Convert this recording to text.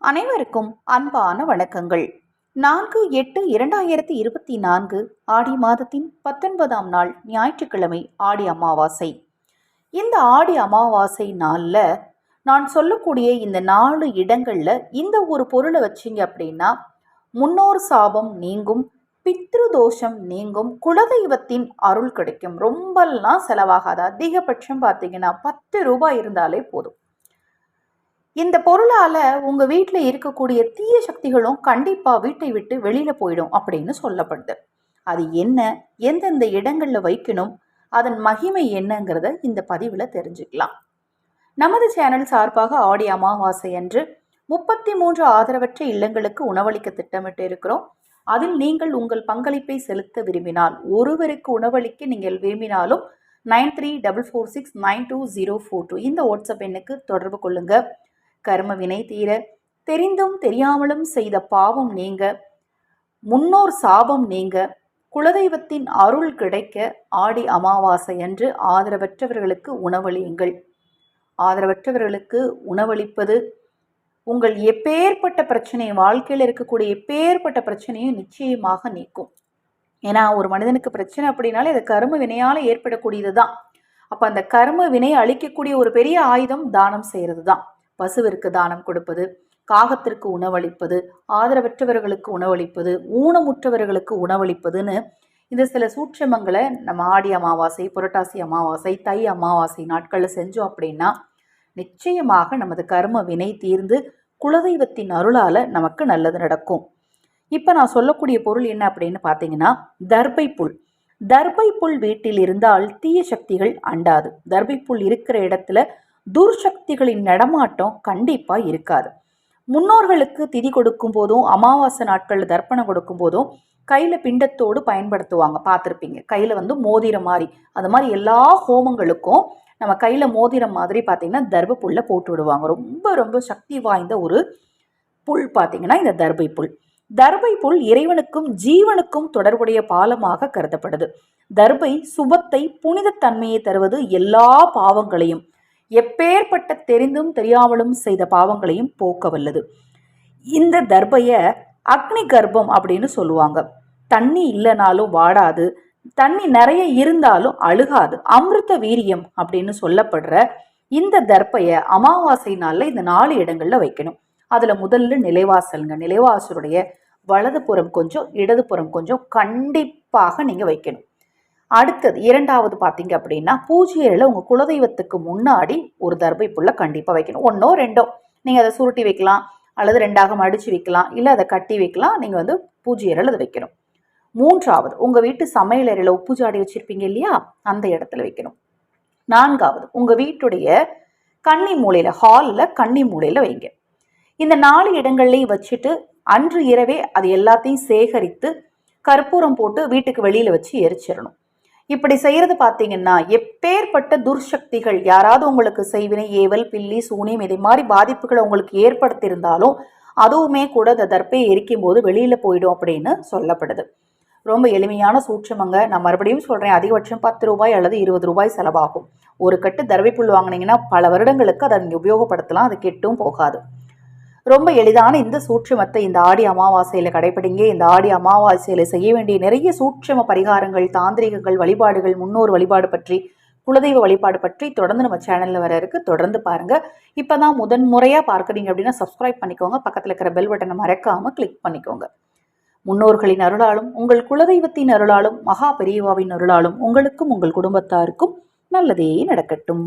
அனைவருக்கும் அன்பான வணக்கங்கள். நான்கு எட்டு இரண்டாயிரத்தி இருபத்தி நான்கு ஆடி மாதத்தின் பத்தொன்பதாம் நாள் ஞாயிற்றுக்கிழமை ஆடி அமாவாசை. இந்த ஆடி அமாவாசை நாளில் நான் சொல்லக்கூடிய இந்த நாலு இடங்களில் இந்த ஒரு பொருளை வச்சிங்க அப்படின்னா முன்னோர் சாபம் நீங்கும் பித்ரு தோஷம் நீங்கும் குலதெய்வத்தின் அருள் கிடைக்கும். ரொம்பலாம் செலவாகாது. அதிகபட்சம் பார்த்தீங்கன்னா பத்து ரூபாய் இருந்தாலே போதும். இந்த பொருளால் உங்கள் வீட்டில் இருக்கக்கூடிய தீய சக்திகளும் கண்டிப்பாக வீட்டை விட்டு வெளியில் போயிடும் அப்படின்னு சொல்லப்படுது. அது என்ன? எந்தெந்த இடங்களில் வைக்கணும்? அதன் மகிமை என்னங்கிறத இந்த பதிவில் தெரிஞ்சுக்கலாம். நமது சேனல் சார்பாக ஆடி அமாவாசை அன்று முப்பத்தி மூன்று ஆதரவற்ற இல்லங்களுக்கு உணவளிக்க திட்டமிட்டு இருக்கிறோம். அதில் நீங்கள் உங்கள் பங்களிப்பை செலுத்த விரும்பினால் ஒருவருக்கு உணவளிக்க நீங்கள் விரும்பினாலும் nine three double four six nine two zero four two இந்த வாட்ஸ்அப் எண்ணுக்கு தொடர்பு கொள்ளுங்கள் கர்ம வினை தீர தெரிந்தும் தெரியாமலும் செய்த பாவம் நீங்க முன்னோர் சாபம் நீங்க குலதெய்வத்தின் அருள் கிடைக்க ஆடி அமாவாசை அன்று ஆதரவற்றவர்களுக்கு உணவளியுங்கள். ஆதரவற்றவர்களுக்கு உணவளிப்பது உங்கள் எப்பேற்பட்ட பிரச்சனையை வாழ்க்கையில் இருக்கக்கூடிய எப்பேற்பட்ட பிரச்சனையும் நிச்சயமாக நீக்கும். ஏன்னா ஒரு மனிதனுக்கு பிரச்சனை அப்படின்னாலே அது கரும வினையால் ஏற்படக்கூடியது தான் அப்போ அந்த கர்ம வினை அழிக்கக்கூடிய ஒரு பெரிய ஆயுதம் தானம் செய்கிறது தான் பசுவிற்கு தானம் கொடுப்பது காகத்திற்கு உணவளிப்பது ஆதரவற்றவர்களுக்கு உணவளிப்பது ஊனமுற்றவர்களுக்கு உணவளிப்பதுன்னு இந்த சில சூட்சமங்களை நம்ம ஆடி அமாவாசை புரட்டாசி அமாவாசை தை அமாவாசை நாட்களில் செஞ்சோம் அப்படின்னா நிச்சயமாக நமது கர்ம வினை தீர்ந்து குலதெய்வத்தின் அருளால் நமக்கு நல்லது நடக்கும். இப்போ நான் சொல்லக்கூடிய பொருள் என்ன அப்படின்னு பார்த்தீங்கன்னா தர்பை புல் தர்பை புல் வீட்டில் இருந்தால் தீய சக்திகள் அண்டாது. தர்பை புல் இருக்கிற இடத்துல துர்சக்திகளின் நடமாட்டம் கண்டிப்பாக இருக்காது. முன்னோர்களுக்கு திதி கொடுக்கும் போதும் அமாவாசை நாட்களில் தர்ப்பணம் கொடுக்கும் போதும் கையில் பிண்டத்தோடு பயன்படுத்துவாங்க. பார்த்துருப்பீங்க. கையில் வந்து மோதிரம் மாதிரி. அது மாதிரி எல்லா ஹோமங்களுக்கும் நம்ம கையில் மோதிரம் மாதிரி பார்த்திங்கன்னா தர்ப புல்லை போட்டு விடுவாங்க. ரொம்ப ரொம்ப சக்தி வாய்ந்த ஒரு புல் பார்த்திங்கன்னா இந்த தர்பை புல். தர்பை புல் இறைவனுக்கும் ஜீவனுக்கும் தொடர்புடைய பாலமாக கருதப்படுது. தர்பை சுபத்தை புனிதத்தன்மையை தருவது எல்லா பாவங்களையும் எப்பேற்பட்ட தெரிந்தும் தெரியாமலும் செய்த பாவங்களையும் போக்க வல்லது இந்த தர்பைய அக்னி கர்ப்பம் அப்படின்னு சொல்லுவாங்க. தண்ணி இல்லைனாலும் வாடாது தண்ணி நிறைய இருந்தாலும் அழுகாது அமிர்த வீரியம் அப்படின்னு சொல்லப்படுற இந்த தர்ப்பைய அமாவாசை நாளில் இந்த நாலு இடங்களில் வைக்கணும். அதில் முதல்ல நிலைவாசலுங்க. நிலைவாசலுடைய வலதுபுறம் கொஞ்சம் இடதுபுறம் கொஞ்சம் கண்டிப்பாக நீங்கள் வைக்கணும். அடுத்தது இரண்டாவது பார்த்தீங்க அப்படின்னா பூஜை அறையில் உங்கள் குலதெய்வத்துக்கு முன்னாடி ஒரு தர்பை புல்லை கண்டிப்பாக வைக்கணும். ஒன்றோ ரெண்டோ. நீங்கள் அதை சுருட்டி வைக்கலாம் அல்லது ரெண்டாக மடித்து வைக்கலாம் இல்லை அதை கட்டி வைக்கலாம் நீங்கள் வந்து பூஜை அறையில் அதை வைக்கணும். மூன்றாவது உங்கள் வீட்டு சமையல் அறையில் உப்பு ஜாடி வச்சுருப்பீங்க இல்லையா? அந்த இடத்துல வைக்கணும். நான்காவது உங்கள் வீட்டுடைய கன்னி மூலையில் ஹாலில் கன்னி மூலையில் வைங்க. இந்த நாலு இடங்கள்லையும் வச்சுட்டு அன்று இரவே அது எல்லாத்தையும் சேகரித்து கற்பூரம் போட்டு வீட்டுக்கு வெளியில் வச்சு எரிச்சிடணும். இப்படி செய்கிறது பார்த்தீங்கன்னா எப்பேற்பட்ட துர்சக்திகள் யாராவது உங்களுக்கு செய்வினை ஏவல் பில்லி சூனியம் இதை மாதிரி பாதிப்புகளை உங்களுக்கு ஏற்படுத்தியிருந்தாலும் அதுவுமே கூட அந்த தர்ப்பையை எரிக்கும் போது வெளியில் போயிடும் அப்படின்னு சொல்லப்படுது. ரொம்ப எளிமையான சூட்சமங்க. நான் மறுபடியும் சொல்கிறேன் அதிகபட்சம் பத்து ரூபாய் அல்லது இருபது ரூபாய் செலவாகும். ஒரு கட்டு தர்வைப்புல் வாங்கினீங்கன்னா பல வருடங்களுக்கு அதை நீங்கள் உபயோகப்படுத்தலாம் அது கெட்டும் போகாது. ரொம்ப எளிதான இந்த சூட்சமத்தை இந்த ஆடி அமாவாசையில் கடைபிடிங்க இந்த ஆடி அமாவாசையில் செய்ய வேண்டிய நிறைய சூட்சம பரிகாரங்கள் தாந்திரிகங்கள் வழிபாடுகள் முன்னோர் வழிபாடு பற்றி குலதெய்வ வழிபாடு பற்றி தொடர்ந்து நம்ம சேனலில் வர இருக்கு. தொடர்ந்து பாருங்கள் இப்போ தான் முதன் முறையாக பார்க்குறீங்க அப்படின்னா சப்ஸ்கிரைப் பண்ணிக்கோங்க. பக்கத்தில் இருக்கிற பெல் பட்டனை மறக்காமல் கிளிக் பண்ணிக்கோங்க. முன்னோர்களின் அருளாலும் உங்கள் குலதெய்வத்தின் அருளாலும் மகா பெரியவாவின் அருளாலும் உங்களுக்கும் உங்கள் குடும்பத்தாருக்கும் நல்லதே நடக்கட்டும்.